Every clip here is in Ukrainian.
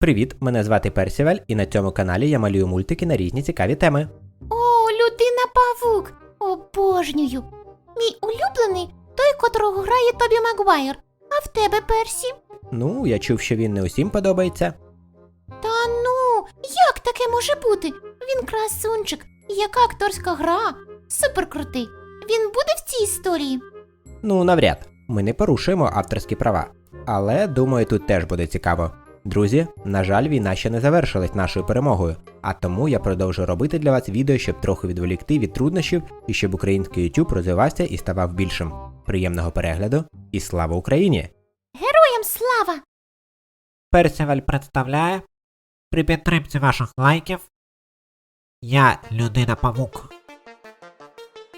Привіт, мене звати Персіваль, і на цьому каналі я малюю мультики на різні цікаві теми. О, людина павук. Обожнюю. Мій улюблений той, котрого грає Тобі Магуайр. А в тебе Персі? Ну, я чув, що він не усім подобається. Та ну, як таке може бути? Він красунчик. Яка акторська гра? Суперкрутий. Він буде в цій історії. Ну, навряд, ми не порушуємо авторські права. Але думаю, тут теж буде цікаво. Друзі, на жаль, війна ще не завершилась нашою перемогою, а тому я продовжу робити для вас відео, щоб трохи відволікти від труднощів і щоб український YouTube розвивався і ставав більшим. Приємного перегляду і слава Україні! Героям слава! Персіваль представляє при підтримці ваших лайків. Я людина павук.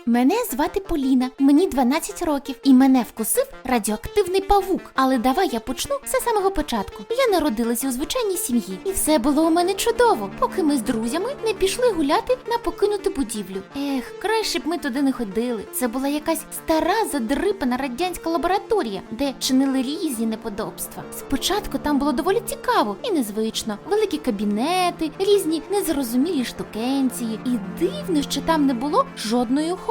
Мене звати Поліна, мені 12 років, і мене вкусив радіоактивний павук. Але давай я почну з самого початку. Я народилася у звичайній сім'ї, і все було у мене чудово, поки ми з друзями не пішли гуляти на покинуту будівлю. Ех, краще б ми туди не ходили. Це була якась стара задрипана радянська лабораторія, де чинили різні неподобства. Спочатку там було доволі цікаво і незвично. Великі кабінети, різні незрозумілі штукенції, і дивно, що там не було жодної охорони.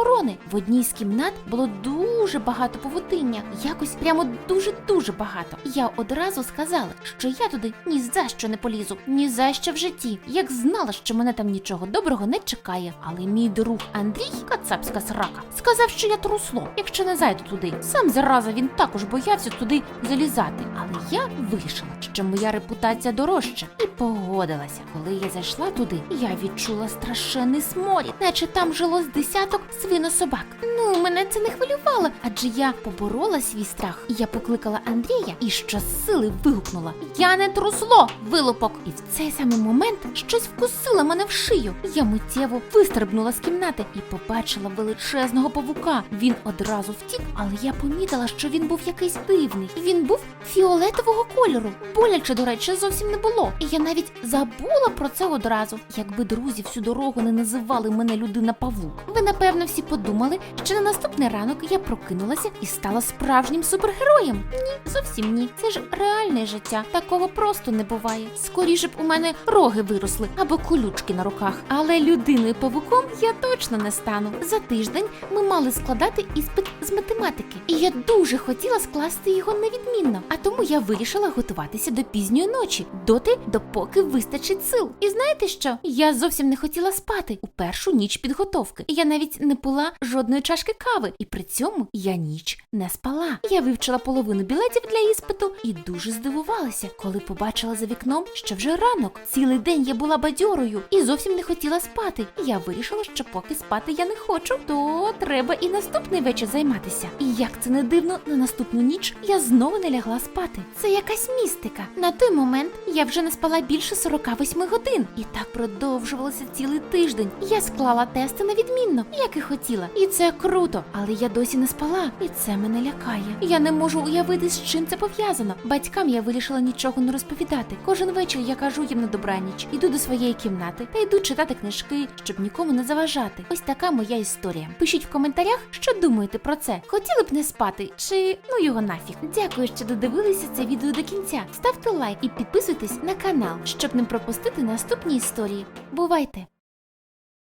В одній з кімнат було дуже багато павутиння, якось прямо дуже-дуже багато. Я одразу сказала, що я туди ні за що не полізу, ні за що в житті. Як знала, що мене там нічого доброго не чекає. Але мій друг Андрій, кацапська срака, сказав, що я трусло, якщо не зайду туди. Сам зараза він також боявся туди залізати. Але я вирішила, що моя репутація дорожча, і погодилася. Коли я зайшла туди, я відчула страшенний сморід, наче там жило з десяток свинособак. Ну, мене це не хвилювало, адже я поборола свій страх. І Я покликала Андрія і щосили вигукнула: Я не трусло, вилупок! І в цей самий момент щось вкусило мене в шию. Я миттєво вистрибнула з кімнати і побачила величезного павука. Він одразу втік, але я помітила, що він був якийсь дивний. Він був фіолетового кольору. Боляче, до речі, зовсім не було. І я навіть забула про це одразу. Якби друзі всю дорогу не називали мене людина павук. Ви напевно всі подумали, що на наступний ранок я прокинулася і стала справжнім супергероєм. Ні, зовсім ні. Це ж реальне життя. Такого просто не буває. Скоріше б у мене роги виросли або колючки на руках. Але людиною павуком я точно не стану. За тиждень ми мали складати іспит з математики, і я дуже хотіла скласти його невідмінно. А тому я вирішила готуватися до пізньої ночі, доти, допоки вистачить сил. І знаєте що? Я зовсім не хотіла спати у першу ніч підготовки. Я навіть не пила жодної чашки кави, і при цьому я ніч не спала. Я вивчила половину білетів для іспиту і дуже здивувалася, коли побачила за вікном, що вже ранок. Цілий день я була бадьорою і зовсім не хотіла спати. Я вирішила, що поки спати я не хочу, то треба і наступний вечір займатися. І як це не дивно, на наступну ніч я знову не лягла спати. Це якась містика. На той момент я вже не спала більше 48 годин, і так продовжувалося цілий тиждень. Я склала тести на відмінно, як і хотіла. І це круто. Але я досі не спала, і це мене лякає. Я не можу уявити, з чим це пов'язано. Батькам я вирішила нічого не розповідати. Кожен вечір я кажу їм на добраніч, іду до своєї кімнати та йду читати книжки, щоб нікому не заважати. Ось така моя історія. Пишіть в коментарях, що думаєте про це. Хотіли б не спати, чи ну його нафіг. Дякую, що додивилися це відео до кінця. Ставте лайк і підписуйтесь на канал, щоб не пропустити наступні історії. Бувайте!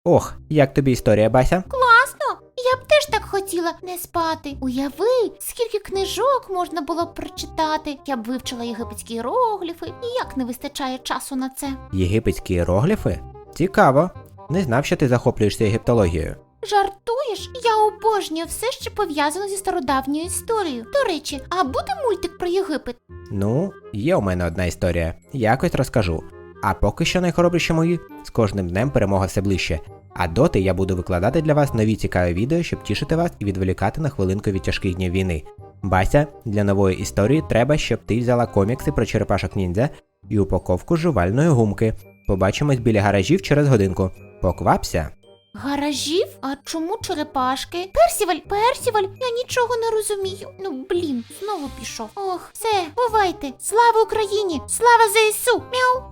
Ох, як тобі історія, Бася? Хотіла не спати. Уяви, скільки книжок можна було б прочитати. Я б вивчила єгипетські іерогліфи, і як не вистачає часу на це. Єгипетські іерогліфи? Цікаво. Не знав, що ти захоплюєшся єгиптологією. Жартуєш? Я обожнюю все, що пов'язано зі стародавньою історією. До речі, а буде мультик про Єгипет? Ну, є у мене одна історія. Якось розкажу. А поки що найхоробріші мої, з кожним днем перемога все ближче. А доти я буду викладати для вас нові цікаві відео, щоб тішити вас і відволікати на хвилинку від тяжких днів війни. Бася, для нової історії треба, щоб ти взяла комікси про черепашок ніндзя і упаковку жувальної гумки. Побачимось біля гаражів через годинку. Поквапся! Гаражів? А чому черепашки? Персіваль, Персіваль, я нічого не розумію. Ну блін, знову пішов. Ох, все, бувайте! Слава Україні! Слава ЗСУ! Мяу!